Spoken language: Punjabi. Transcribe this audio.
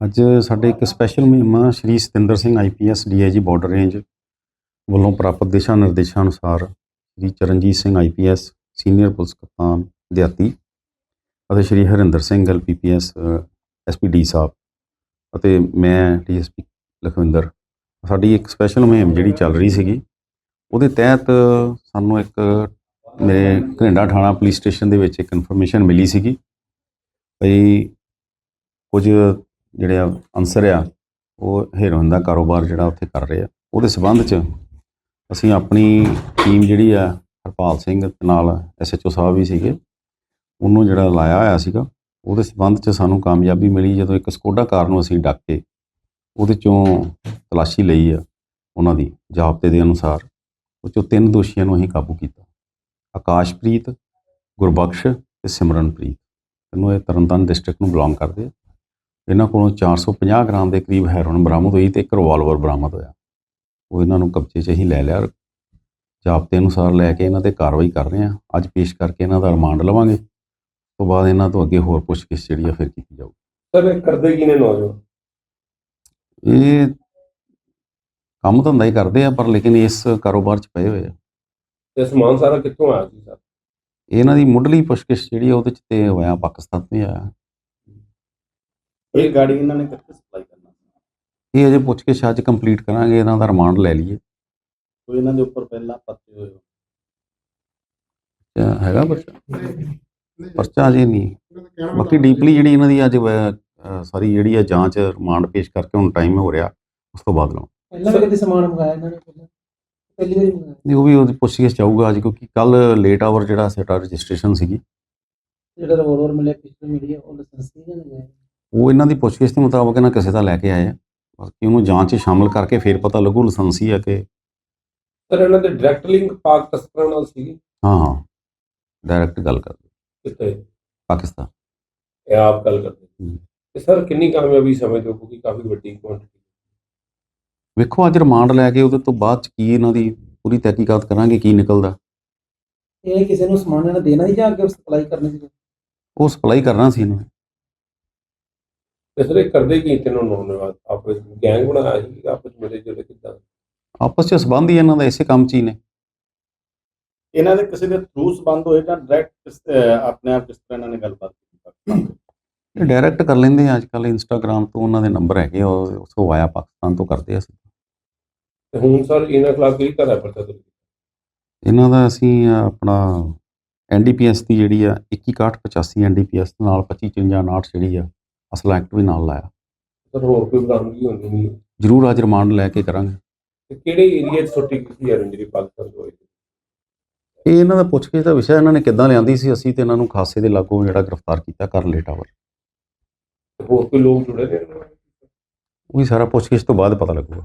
ਅੱਜ ਸਾਡੇ ਇੱਕ ਸਪੈਸ਼ਲ ਮਹਿਮਾਨ Shri Satinder Singh IPS DIG border range ਵੱਲੋਂ ਪ੍ਰਾਪਤ ਦਿਸ਼ਾ ਨਿਰਦੇਸ਼ਾਂ ਅਨੁਸਾਰ Shri Charanjit Singh IPS senior police ਕਪਤਾਨ, ਦਿਹਾਤੀ ਅਤੇ ਸ਼੍ਰੀ ਹਰਿੰਦਰ ਸਿੰਘ ਐਲਪੀਪੀਐਸ ਐਸਪੀਡੀ ਸਾਹਿਬ ਅਤੇ ਮੈਂ ਡੀਐਸਪੀ ਲਖਵਿੰਦਰ। ਸਾਡੀ ਇੱਕ ਸਪੈਸ਼ਲ ਮੁਹਿੰਮ ਜਿਹੜੀ ਚੱਲ ਰਹੀ ਸੀਗੀ, ਉਹਦੇ ਤਹਿਤ ਸਾਨੂੰ ਇੱਕ ਮੇਰੇ ਘਿੰਡਾ ਥਾਣਾ ਪੁਲਿਸ ਸਟੇਸ਼ਨ ਦੇ ਵਿੱਚ ਇੱਕ ਇਨਫੋਰਮੇਸ਼ਨ ਮਿਲੀ ਸੀਗੀ ਭਈ ਕੁਝ ਜਿਹੜੇ ਆ ਅਨਸਰ ਆ, ਉਹ ਹੈਰੋਇਨ ਦਾ ਕਾਰੋਬਾਰ ਜਿਹੜਾ ਉੱਥੇ ਕਰ ਰਹੇ ਆ। ਉਹਦੇ ਸਬੰਧ 'ਚ ਅਸੀਂ ਆਪਣੀ ਟੀਮ ਜਿਹੜੀ ਆ, ਹਰਪਾਲ ਸਿੰਘ ਤੇ ਨਾਲ ਐਸਐਚਓ ਸਾਹਿਬ ਵੀ ਸੀਗੇ। ਉਹਨੂੰ ਜਿਹੜਾ ਲਾਇਆ ਹੋਇਆ ਸੀਗਾ, ਉਹਦੇ ਸਬੰਧ 'ਚ ਸਾਨੂੰ ਕਾਮਯਾਬੀ ਮਿਲੀ ਜਦੋਂ ਇੱਕ ਸਕੋਡਾ ਕਾਰ ਨੂੰ ਅਸੀਂ ਡੱਕ ਕੇ ਉਹਦੇ ਚੋਂ ਤਲਾਸ਼ੀ ਲਈ ਆ, ਉਹਨਾਂ ਦੀ ਜ਼ਾਬਤੇ ਦੇ ਅਨੁਸਾਰ। ਉਹ ਚੋਂ ਤਿੰਨ ਦੋਸ਼ੀਆਂ ਨੂੰ ਅਸੀਂ ਕਾਬੂ ਕੀਤਾ। ਆਕਾਸ਼ਪ੍ਰੀਤ, ਗੁਰਬਖਸ਼ ਤੇ ਸਿਮਰਨਪ੍ਰੀਤ। ਇਹਨੂੰ ਇਹ ਤਰਨਤਾਰਨ ਡਿਸਟ੍ਰਿਕਟ ਨੂੰ ਬਿਲੋਂਗ ਕਰਦੇ ਆ। ਇਹਨਾਂ ਕੋਲੋਂ 450 ਗ੍ਰਾਮ ਦੇ ਕਰੀਬ ਹੈਰੋਇਨ ਬਰਾਮਦ ਹੋਈ ਤੇ ਇੱਕ ਰਿਵਾਲਵਰ ਬਰਾਮਦ ਹੋਇਆ। ਉਹ ਇਹਨਾਂ ਨੂੰ ਕਬਜ਼ੇ 'ਚ ਹੀ ਲੈ ਲਿਆ ਜ਼ਾਬਤੇ ਅਨੁਸਾਰ ਲੈ ਕੇ ਇਹਨਾਂ ਤੇ ਕਾਰਵਾਈ ਕਰ ਰਹੇ ਆ ਅੱਜ ਪੇਸ਼ ਕਰਕੇ ਇਹਨਾਂ ਦਾ ਰਿਮਾਂਡ ਲਵਾਂਗੇ। ਤੋਂ ਬਾਅਦ ਇਹਨਾਂ ਤੋਂ ਅੱਗੇ ਹੋਰ ਪੁੱਛਗਿੱਛ ਜਿਹੜੀ ਆ ਫਿਰ ਕੀਤੀ ਜਾਊਗੀ। ਸਰ ਇਹ ਕਰਦੇ ਕੀ ਨੇ ਨੌਜਵਾਨ? ਇਹ ਕੰਮ ਧੰਦਾ ਹੀ ਕਰਦੇ ਆ ਪਰ ਲੇਕਿਨ ਇਸ ਕਾਰੋਬਾਰ 'ਚ ਪਏ ਹੋਏ ਆ। ਤੇ ਸਮਾਨ ਸਾਰਾ ਕਿੱਥੋਂ ਆਇਆ ਸੀ ਸਰ? ਇਹਨਾਂ ਦੀ ਮੁੱਢਲੀ ਪੁੱਛਗਿੱਛ ਜਿਹੜੀ ਆ ਉਹਦੇ 'ਚ ਤੇ ਹੋਇਆ ਪਾਕਿਸਤਾਨ ਤੋਂ ਹੀ ਆਇਆ। ਇਹ ਗਾੜੀ ਇਹਨਾਂ ਨੇ ਕਿੱਥੇ ਸਪਲਾਈ ਕਰਨਾ ਇਹ ਅਜੇ ਪੁੱਛਗਿੱਛ ਅੱਜ ਕੰਪਲੀਟ ਕਰਾਂਗੇ ਇਹਨਾਂ ਦਾ ਰਿਮਾਂਡ ਲੈ ਲਈਏ। ਕੋਈ ਇਹਨਾਂ ਦੇ ਉੱਪਰ ਪਹਿਲਾਂ ਪਰਚੇ ਹੋਏ ਹੋ। ਕਿਆ ਹੈਗਾ ਬੱਚਾ ਪਰਚਾ ਅਜੇ ਨਹੀਂ। ਬਾਕੀ ਡੀਪਲੀ ਜਿਹੜੀ ਇਹਨਾਂ ਦੀ ਅੱਜ ਵ- ਅਹ ਸਾਰੀ ਜਿਹੜੀ ਆ ਜਾਂਚ ਰਿਮਾਂਡ ਪੇਸ਼ ਕਰਕੇ ਹੁਣ ਟਾਈਮ ਹੋ ਰਿਹਾ ਉਸ ਤੋਂ ਬਾਅਦ ਲਾਉਂ ਪਹਿਲਾਂ ਵੀ ਕਦੇ ਸਮਾਨ ਮੰਗਾਇਆ ਇਹਨਾਂ ਨੇ ਪਹਿਲਾਂ? ਪਹਿਲੀ ਵਾਰੀ ਮੰਗਾਇਆ। ਨਹੀਂ ਉਹ ਵੀ ਉਹਦੀ ਪੁੱਛਗਿੱਛ ਚਾਹੂਗਾ ਅੱਜ ਕਿਉਂਕਿ ਕੱਲ ਲੇਟ ਆਵਰ ਜਿਹੜਾ ਸਾਡਾ ਰਜਿਸਟ੍ਰੇਸ਼ਨ ਸੀਗੀ। ਜਿਹੜਾ ਰਿਵੋਲਵਰ ਮਿਲਿਆ ਪਿਛਲੇ ਮੀਡੀਆ ਉਹ ਲਾਇਸੈਂਸ ਨਹੀਂ ਲਗਾਇਆ ਉਹ ਇਹਨਾਂ ਦੀ ਪੁੱਛਗਿੱਛ ਦੇ ਮੁਤਾਬਕ ਇਹਨਾਂ ਕਿਸੇ ਦਾ ਲੈ ਕੇ ਆਏ ਆ। ਬਾਕੀ ਉਹਨੂੰ ਜਾਂਚ 'ਚ ਸ਼ਾਮਲ ਕਰਕੇ ਫਿਰ ਪਤਾ ਲੱਗੂ ਲਾਇਸੈਂਸੀ ਹੈ ਕਿ ਸਰ ਇਹਨਾਂ ਦੇ ਡਾਇਰੈਕਟ ਲਿੰਕ ਪਾਕ ਤਸਕਰਾਂ ਨਾਲ ਸੀ ਹਾਂ ਹਾਂ। ਡਾਇਰੈਕਟ ਗੱਲ ਕਰ ਕਿਤੇ ਪਾਕਿਸਤਾਨ। ਇਹ ਆਪ ਗੱਲ ਕਰਦੇ। ਤੇ ਸਰ ਕਿੰਨੀ ਕਾਮਯਾਬੀ ਸਮਝਦੇ ਹੋ ਕਿਉਂਕਿ ਕਾਫੀ ਵੱਡੀ ਕੁਆਂਟੀਟੀ ਵੇਖੋ ਅੱਜ ਰਿਮਾਂਡ ਲੈ ਕੇ ਉਹਦੇ ਤੋਂ ਬਾਅਦ 'ਚ ਕੀ ਇਹਨਾਂ ਦੀ ਪੂਰੀ ਤਹਿਕੀਕਾਤ ਕਰਾਂਗੇ ਕੀ ਨਿਕਲਦਾ। ਇਹ ਕਿਸੇ ਨੂੰ ਸਮਾਨ ਇਹਨਾਂ ਦੇਣਾ ਹੀ ਜਾਂ ਅੱਗੇ ਸਪਲਾਈ ਕਰਨੀ ਸੀ? ਉਹ ਸਪਲਾਈ ਕਰਨਾ ਸੀ ਇਹਨੂੰ। ਤੇ ਸਰ ਇਹ ਕਰਦੇ ਕੀ ਤਿੰਨੋਂ ਨੌਜਵਾਨ ਆਪਸ ਵਿੱਚ ਗੈਂਗ ਬਣਾਇਆ ਸੀ ਕਿ ਆਪਸ ਵਿੱਚ ਮਿਲੇ ਜੁਲੇ ਕਿੱਦਾਂ? ਆਪਸ 'ਚ ਸੰਬੰਧ ਹੀ ਇਹਨਾਂ ਦਾ ਇਸੇ ਕੰਮ 'ਚ ਹੀ ਨੇ। ਇਹਨਾਂ ਦੇ ਕਿਸੇ ਦੇ ਥਰੂ ਸੰਬੰਧ ਹੋਏ ਜਾਂ ਡਾਇਰੈਕਟ ਆਪਣੇ ਆਪ ਕਿਸ ਤਰ੍ਹਾਂ ਇਹਨਾਂ ਨੇ ਗੱਲਬਾਤ ਕੀਤੀ? ਡਾਇਰੈਕਟ ਕਰ ਲੈਂਦੇ ਆ ਅੱਜ ਕੱਲ ਇੰਸਟਾਗ੍ਰam ਤੋਂ ਉਹਨਾਂ ਦੇ ਨੰਬਰ ਹੈਗੇ ਉਹ ਉਸੋਂ ਆਇਆ ਪਾਕਿਸਤਾਨ ਤੋਂ ਕਰਦੇ ਆ ਤੇ ਹੁਣ ਸਰ ਇਹਨਾਂ ਖਿਲਾਫ ਕਿਹੜੀ ਧਾਰਾ ਪਰਚਾ ਦਰਜ? ਇਹਨਾਂ ਦਾ ਅਸੀਂ ਆਪਣਾ ਐਨਡੀਪੀਐਸ ਦੀ ਜਿਹੜੀ ਆ 2185 ਐਨਡੀਪੀਐਸ ਨਾਲ 2559 ਜਿਹੜੀ ਆ ਅਸਲ ਐਕਟ ਵੀ ਨਾਲ ਲਾਇਆ। ਸਰ ਹੋਰ ਕੋਈ ਬਰਾਮਦਗੀ ਹੋਣੀ ਨਹੀਂ। ਜ਼ਰੂਰ ਅੱਜ ਰਿਮਾਂਡ ਲੈ ਕੇ ਕਰਾਂਗੇ। ਤੇ ਕਿਹੜੇ ਏਰੀਆ 'ਚ ਛੁੱਟੀ ਕੀਤੀ ਹੈ ਜਿਹੜੀ ਪਾਕਿਸਤਾਨ ਤੋਂ? ਇਹ ਇਹਨਾਂ ਦਾ ਪੁੱਛਗਿੱਛ ਦਾ ਵਿਸ਼ਾ ਇਹਨਾਂ ਨੇ ਕਿੱਦਾਂ ਲਿਆਂਦੀ ਸੀ ਅਸੀਂ ਤੇ ਇਹਨਾਂ ਨੂੰ ਖਾਸੇ ਦੇ ਲਾਗੋਂ ਜਿਹੜਾ ਗ੍ਰਿਫਤਾਰ ਕੀਤਾ ਕਰ ਲੇਟ ਟਾਵਰ ਤੇ ਹੋਰ ਕੋਈ ਲੋਕ ਜੁੜੇ ਨੇ? ਉਹ ਵੀ ਸਾਰਾ ਪੁੱਛਗਿੱਛ ਤੋਂ ਬਾਅਦ ਪਤਾ ਲੱਗੂਗਾ।